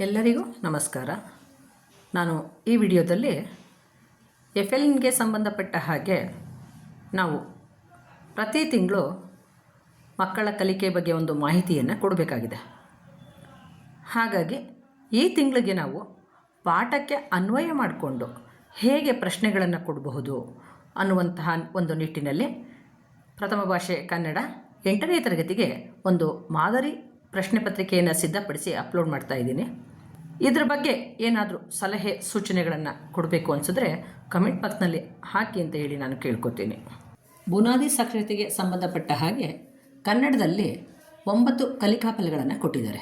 ಎಲ್ಲರಿಗೂ ನಮಸ್ಕಾರ. ನಾನು ಈ ವಿಡಿಯೋದಲ್ಲಿ ಎಫ್ ಎಲ್ಗೆ ಸಂಬಂಧಪಟ್ಟ ಹಾಗೆ ನಾವು ಪ್ರತಿ ತಿಂಗಳು ಮಕ್ಕಳ ಕಲಿಕೆ ಬಗ್ಗೆ ಒಂದು ಮಾಹಿತಿಯನ್ನು ಕೊಡಬೇಕಾಗಿದೆ. ಹಾಗಾಗಿ ಈ ತಿಂಗಳಿಗೆ ನಾವು ಪಾಠಕ್ಕೆ ಅನ್ವಯ ಮಾಡಿಕೊಂಡು ಹೇಗೆ ಪ್ರಶ್ನೆಗಳನ್ನು ಕೊಡಬಹುದು ಅನ್ನುವಂತಹ ಒಂದು ನಿಟ್ಟಿನಲ್ಲಿ ಪ್ರಥಮ ಭಾಷೆ ಕನ್ನಡ ಎಂಟನೇ ತರಗತಿಗೆ ಒಂದು ಮಾದರಿ ಪ್ರಶ್ನೆ ಪತ್ರಿಕೆಯನ್ನು ಸಿದ್ಧಪಡಿಸಿ ಅಪ್ಲೋಡ್ ಮಾಡ್ತಾ ಇದ್ದೀನಿ. ಇದ್ರ ಬಗ್ಗೆ ಏನಾದರೂ ಸಲಹೆ ಸೂಚನೆಗಳನ್ನು ಕೊಡಬೇಕು ಅನಿಸಿದ್ರೆ ಕಮೆಂಟ್ ಬಾಕ್ಸ್ನಲ್ಲಿ ಹಾಕಿ ಅಂತ ಹೇಳಿ ನಾನು ಕೇಳ್ಕೊತೀನಿ. ಬುನಾದಿ ಸಾಕ್ಷರತೆಗೆ ಸಂಬಂಧಪಟ್ಟ ಹಾಗೆ ಕನ್ನಡದಲ್ಲಿ ಒಂಬತ್ತು ಕಲಿಕಾ ಫಲಗಳನ್ನು ಕೊಟ್ಟಿದ್ದಾರೆ.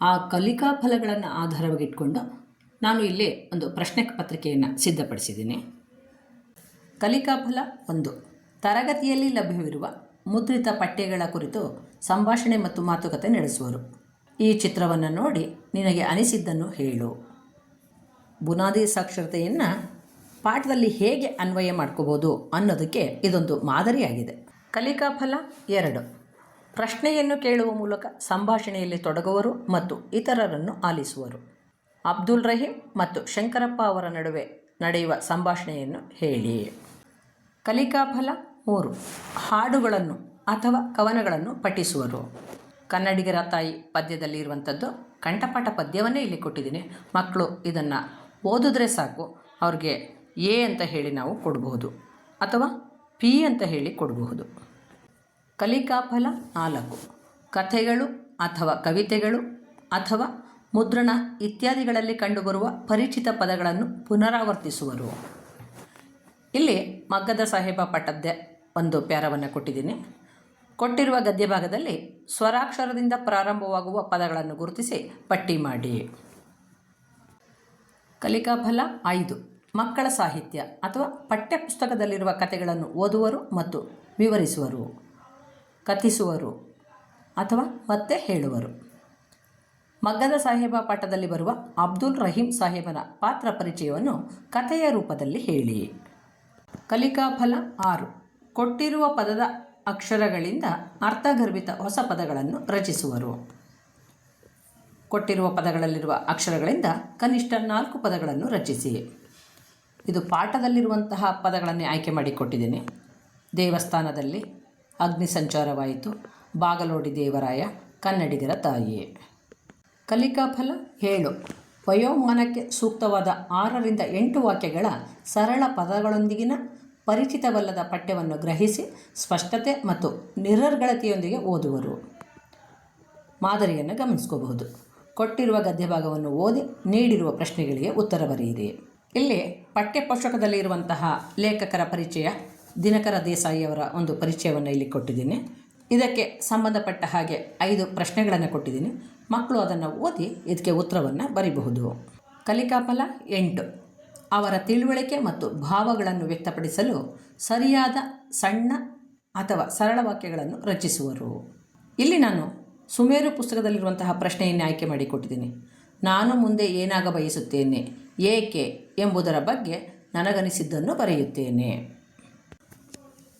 ಆ ಕಲಿಕಾ ಫಲಗಳನ್ನು ಆಧಾರವಾಗಿಟ್ಕೊಂಡು ನಾನು ಇಲ್ಲಿ ಒಂದು ಪ್ರಶ್ನೆ ಪತ್ರಿಕೆಯನ್ನು ಸಿದ್ಧಪಡಿಸಿದ್ದೀನಿ. ಕಲಿಕಾ ಫಲ ಒಂದು ತರಗತಿಯಲ್ಲಿ ಲಭ್ಯವಿರುವ ಮುದ್ರಿತ ಪಠ್ಯಗಳ ಕುರಿತು ಸಂಭಾಷಣೆ ಮತ್ತು ಮಾತುಕತೆ ನಡೆಸುವರು. ಈ ಚಿತ್ರವನ್ನು ನೋಡಿ ನಿನಗೆ ಅನಿಸಿದ್ದನ್ನು ಹೇಳು. ಬುನಾದಿ ಸಾಕ್ಷರತೆಯನ್ನು ಪಾಠದಲ್ಲಿ ಹೇಗೆ ಅನ್ವಯ ಮಾಡ್ಕೋಬೋದು ಅನ್ನೋದಕ್ಕೆ ಇದೊಂದು ಮಾದರಿಯಾಗಿದೆ. ಕಲಿಕಾ ಫಲ ಎರಡು. ಪ್ರಶ್ನೆಯನ್ನು ಕೇಳುವ ಮೂಲಕ ಸಂಭಾಷಣೆಯಲ್ಲಿ ತೊಡಗುವರು ಮತ್ತು ಇತರರನ್ನು ಆಲಿಸುವರು. ಅಬ್ದುಲ್ ರಹೀಂ ಮತ್ತು ಶಂಕರಪ್ಪ ಅವರ ನಡುವೆ ನಡೆಯುವ ಸಂಭಾಷಣೆಯನ್ನು ಹೇಳಿ. ಕಲಿಕಾ ಫಲ ಮೂರು. ಹಾಡುಗಳನ್ನು ಅಥವಾ ಕವನಗಳನ್ನು ಪಠಿಸುವರು. ಕನ್ನಡಿಗರ ತಾಯಿ ಪದ್ಯದಲ್ಲಿ ಇರುವಂಥದ್ದು ಕಂಠಪಾಠ ಪದ್ಯವನ್ನೇ ಇಲ್ಲಿ ಕೊಟ್ಟಿದ್ದೀನಿ. ಮಕ್ಕಳು ಇದನ್ನು ಓದಿದ್ರೆ ಸಾಕು, ಅವ್ರಿಗೆ ಎ ಅಂತ ಹೇಳಿ ನಾವು ಕೊಡಬಹುದು, ಅಥವಾ ಪಿ ಅಂತ ಹೇಳಿ ಕೊಡಬಹುದು. ಕಲಿಕಾಫಲ ನಾಲ್ಕು. ಕಥೆಗಳು ಅಥವಾ ಕವಿತೆಗಳು ಅಥವಾ ಮುದ್ರಣ ಇತ್ಯಾದಿಗಳಲ್ಲಿ ಕಂಡುಬರುವ ಪರಿಚಿತ ಪದಗಳನ್ನು ಪುನರಾವರ್ತಿಸುವರು. ಇಲ್ಲಿ ಮಗ್ಗದ ಸಾಹೇಬ ಪಟ್ಟದ್ದೇ ಒಂದು ಪ್ಯಾರವನ್ನು ಕೊಟ್ಟಿದ್ದೀನಿ. ಕೊಟ್ಟಿರುವ ಗದ್ಯಭಾಗದಲ್ಲಿ ಸ್ವರಾಕ್ಷರದಿಂದ ಪ್ರಾರಂಭವಾಗುವ ಪದಗಳನ್ನು ಗುರುತಿಸಿ ಪಟ್ಟಿ ಮಾಡಿ. ಕಲಿಕಾಫಲ ಐದು. ಮಕ್ಕಳ ಸಾಹಿತ್ಯ ಅಥವಾ ಪಠ್ಯಪುಸ್ತಕದಲ್ಲಿರುವ ಕಥೆಗಳನ್ನು ಓದುವರು ಮತ್ತು ವಿವರಿಸುವರು, ಕಥಿಸುವರು ಅಥವಾ ಮತ್ತೆ ಹೇಳುವರು. ಮಗ್ಗದ ಸಾಹೇಬ ಪಾಠದಲ್ಲಿ ಬರುವ ಅಬ್ದುಲ್ ರಹೀಂ ಸಾಹೇಬನ ಪಾತ್ರ ಪರಿಚಯವನ್ನು ಕಥೆಯ ರೂಪದಲ್ಲಿ ಹೇಳಿ. ಕಲಿಕಾಫಲ ಆರು. ಕೊಟ್ಟಿರುವ ಪದದ ಅಕ್ಷರಗಳಿಂದ ಅರ್ಥಗರ್ಭಿತ ಹೊಸ ಪದಗಳನ್ನು ರಚಿಸುವರು. ಕೊಟ್ಟಿರುವ ಪದಗಳಲ್ಲಿರುವ ಅಕ್ಷರಗಳಿಂದ ಕನಿಷ್ಠ ನಾಲ್ಕು ಪದಗಳನ್ನು ರಚಿಸಿ. ಇದು ಪಾಠದಲ್ಲಿರುವಂತಹ ಪದಗಳನ್ನೇ ಆಯ್ಕೆ ಮಾಡಿಕೊಟ್ಟಿದ್ದೇನೆ ದೇವಸ್ಥಾನದಲ್ಲಿ ಅಗ್ನಿ ಸಂಚಾರವಾಯಿತು. ಬಾಗಲೋಡಿ ದೇವರಾಯ, ಕನ್ನಡಿಗರ ತಾಯಿ ಕಲಿಕಾಫಲ ಹೇಳು. ವಯೋಮಾನಕ್ಕೆ ಸೂಕ್ತವಾದ ಆರರಿಂದ ಎಂಟು ವಾಕ್ಯಗಳ ಸರಳ ಪದಗಳೊಂದಿಗಿನ ಪರಿಚಿತವಲ್ಲದ ಪಠ್ಯವನ್ನು ಗ್ರಹಿಸಿ ಸ್ಪಷ್ಟತೆ ಮತ್ತು ನಿರರ್ಗಳತೆಯೊಂದಿಗೆ ಓದುವರು. ಮಾದರಿಯನ್ನು ಗಮನಿಸ್ಕೋಬಹುದು ಕೊಟ್ಟಿರುವ ಗದ್ಯಭಾಗವನ್ನು ಓದಿ ನೀಡಿರುವ ಪ್ರಶ್ನೆಗಳಿಗೆ ಉತ್ತರ ಬರೆಯಿರಿ. ಇಲ್ಲಿ ಪಠ್ಯಪೋಷಕದಲ್ಲಿ ಇರುವಂತಹ ಲೇಖಕರ ಪರಿಚಯ ದಿನಕರ ದೇಸಾಯಿಯವರ ಒಂದು ಪರಿಚಯವನ್ನು ಇಲ್ಲಿ ಕೊಟ್ಟಿದ್ದೀನಿ. ಇದಕ್ಕೆ ಸಂಬಂಧಪಟ್ಟ ಹಾಗೆ ಐದು ಪ್ರಶ್ನೆಗಳನ್ನು ಕೊಟ್ಟಿದ್ದೀನಿ. ಮಕ್ಕಳು ಅದನ್ನು ಓದಿ ಇದಕ್ಕೆ ಉತ್ತರವನ್ನು ಬರೀಬಹುದು. ಕಲಿಕಾಫಲ ಎಂಟು. ಅವರ ತಿಳುವಳಿಕೆ ಮತ್ತು ಭಾವಗಳನ್ನು ವ್ಯಕ್ತಪಡಿಸಲು ಸರಿಯಾದ, ಸಣ್ಣ ಅಥವಾ ಸರಳ ವಾಕ್ಯಗಳನ್ನು ರಚಿಸುವರು. ಇಲ್ಲಿ ನಾನು ಸುಮೇರು ಪುಸ್ತಕದಲ್ಲಿರುವಂತಹ ಪ್ರಶ್ನೆಯನ್ನು ಆಯ್ಕೆ ಮಾಡಿಕೊಟ್ಟಿದ್ದೀನಿ. ನಾನು ಮುಂದೆ ಏನಾಗ ಬಯಸುತ್ತೇನೆ, ಏಕೆ ಎಂಬುದರ ಬಗ್ಗೆ ನನಗನಿಸಿದ್ದನ್ನು ಬರೆಯುತ್ತೇನೆ.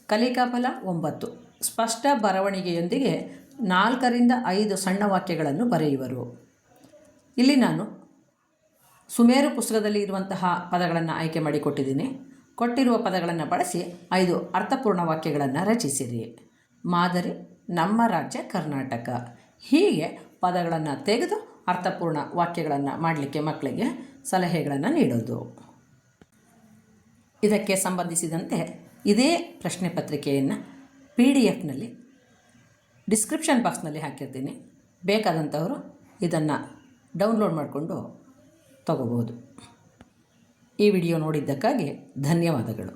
ಕಲಿಕಾಫಲ ಒಂಬತ್ತು. ಸ್ಪಷ್ಟ ಬರವಣಿಗೆಯೊಂದಿಗೆ ನಾಲ್ಕರಿಂದ ಐದು ಸಣ್ಣ ವಾಕ್ಯಗಳನ್ನು ಬರೆಯುವರು. ಇಲ್ಲಿ ನಾನು ಸುಮೇರು ಪುಸ್ತಕದಲ್ಲಿ ಇರುವಂತಹ ಪದಗಳನ್ನು ಆಯ್ಕೆ ಮಾಡಿಕೊಟ್ಟಿದ್ದೀನಿ. ಕೊಟ್ಟಿರುವ ಪದಗಳನ್ನು ಬಳಸಿ ಐದು ಅರ್ಥಪೂರ್ಣ ವಾಕ್ಯಗಳನ್ನು ರಚಿಸಿರಿ. ಮಾದರಿ, ನಮ್ಮ ರಾಜ್ಯ ಕರ್ನಾಟಕ. ಹೀಗೆ ಪದಗಳನ್ನು ತೆಗೆದು ಅರ್ಥಪೂರ್ಣ ವಾಕ್ಯಗಳನ್ನು ಮಾಡಲಿಕ್ಕೆ ಮಕ್ಕಳಿಗೆ ಸಲಹೆಗಳನ್ನು ನೀಡೋದು. ಇದಕ್ಕೆ ಸಂಬಂಧಿಸಿದಂತೆ ಇದೇ ಪ್ರಶ್ನೆ ಪತ್ರಿಕೆಯನ್ನು ಪಿ ಡಿ ಎಫ್ನಲ್ಲಿ ಡಿಸ್ಕ್ರಿಪ್ಷನ್ ಬಾಕ್ಸ್ನಲ್ಲಿ ಹಾಕಿರ್ತೀನಿ. ಬೇಕಾದಂಥವರು ಇದನ್ನು ಡೌನ್ಲೋಡ್ ಮಾಡಿಕೊಂಡು ತಗೋಬೋದು. ಈ ವಿಡಿಯೋ ನೋಡಿದ್ದಕ್ಕಾಗಿ ಧನ್ಯವಾದಗಳು.